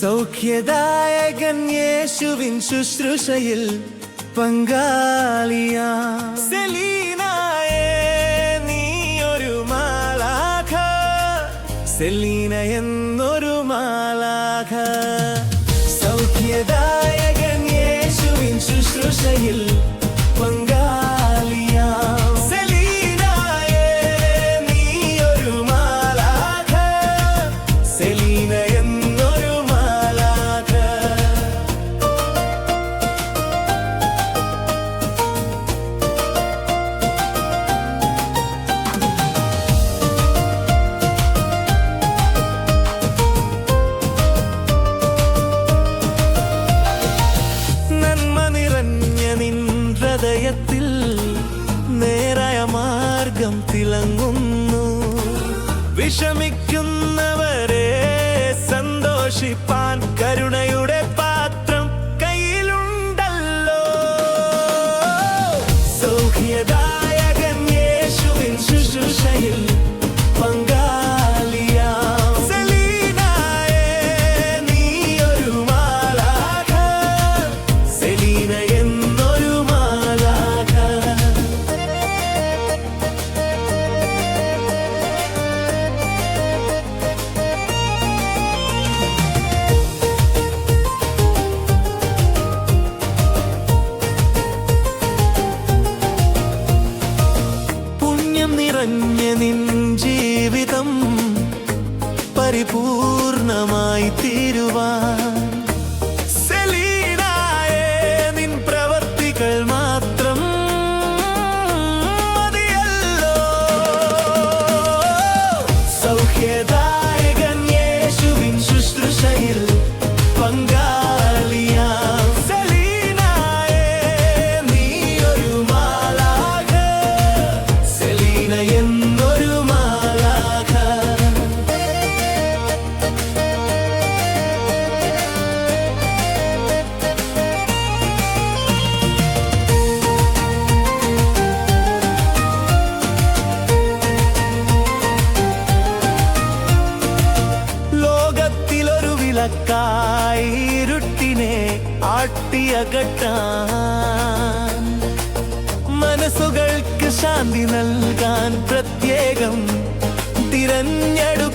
സൗഖ്യദായകൻ യേശുവിൻ ശുശ്രൂഷയിൽ പങ്കാളിയ. സെലീനായ നീ ഒരു മാലാഖ. സെലീന ഉള്ളം തിളങ്ങുന്നു. വിഷമിക്കുന്നവരെ സന്തോഷിപ്പാൻ കരുണ നിൻ ജീവിതം പരിപൂർണമായി തീരുവാൻ. സെലീനായ നിൻ പ്രവർത്തികൾ മാ അകറ്റാൻ മനസ്സുകൾക്ക് ശാന്തി നൽകാൻ പ്രത്യേകം തിരഞ്ഞെടുക്കും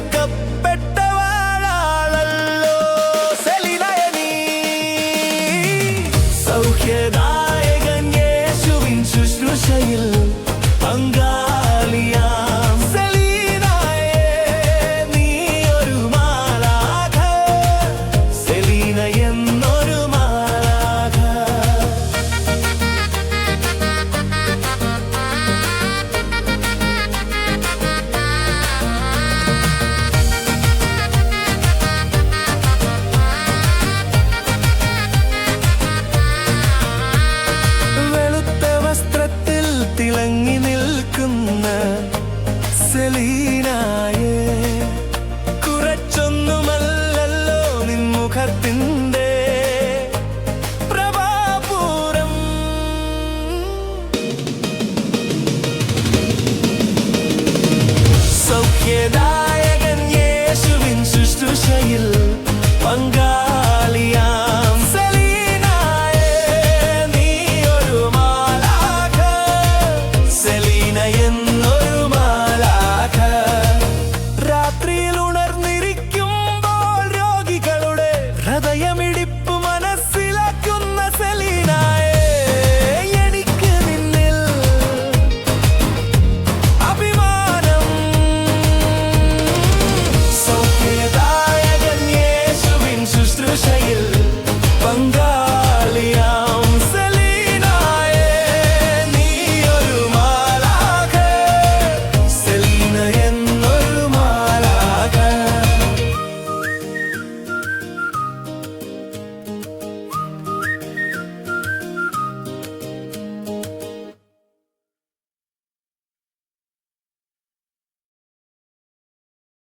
I.